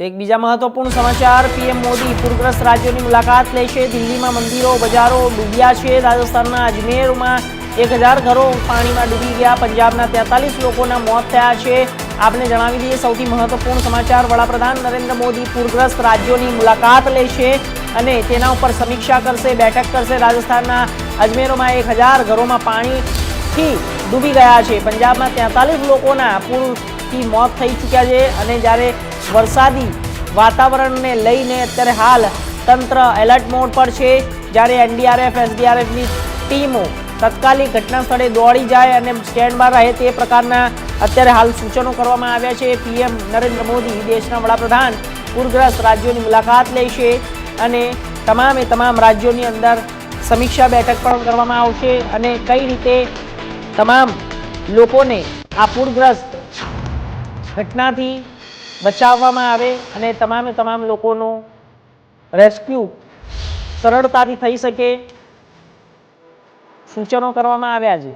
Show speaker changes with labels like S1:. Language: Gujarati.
S1: તો એક બીજા મહત્વપૂર્ણ સમાચાર, પીએમ મોદી પૂરગ્રસ્ત રાજ્યોની મુલાકાત લેશે. દિલ્હીમાં મંદિરો, બજારો ડૂબ્યા છે. રાજસ્થાનના અજમેરમાં એક હજાર ઘરો પાણીમાં ડૂબી ગયા. પંજાબના તેતાલીસ લોકોના મોત થયા છે. આપને જણાવી દઈએ સૌથી મહત્વપૂર્ણ સમાચાર. વડાપ્રધાન નરેન્દ્ર મોદી પૂરગ્રસ્ત રાજ્યોની મુલાકાત લેશે અને તેના ઉપર સમીક્ષા કરશે, બેઠક કરશે. રાજસ્થાનના અજમેરોમાં એક હજાર ઘરોમાં પાણીથી ડૂબી ગયા છે. પંજાબમાં તેતાલીસ લોકોના પૂરથી મોત થઈ ચૂક્યા છે અને જ્યારે વરસાદી વાતાવરણને લઈને અત્યારે હાલ તંત્ર એલર્ટ મોડ પર છે, જ્યારે એનડીઆરએફ એસડીઆરએફની ટીમો તત્કાલિક ઘટના સ્થળે દોડી જાય અને સ્ટેન્ડમાં રહે તે પ્રકારના અત્યારે હાલ સૂચનો કરવામાં આવ્યા છે. પીએમ નરેન્દ્ર મોદી દેશના વડાપ્રધાન પૂરગ્રસ્ત રાજ્યોની મુલાકાત લેશે અને તમામે તમામ રાજ્યોની અંદર સમીક્ષા બેઠક પણ કરવામાં આવશે અને કઈ રીતે તમામ લોકોને આ પૂરગ્રસ્ત ઘટનાથી બચાવવામાં આવે અને તમામે તમામ લોકોનું રેસ્ક્યુ સરળતાથી થઈ શકે. સૂચનો કરવામાં આવ્યા છે.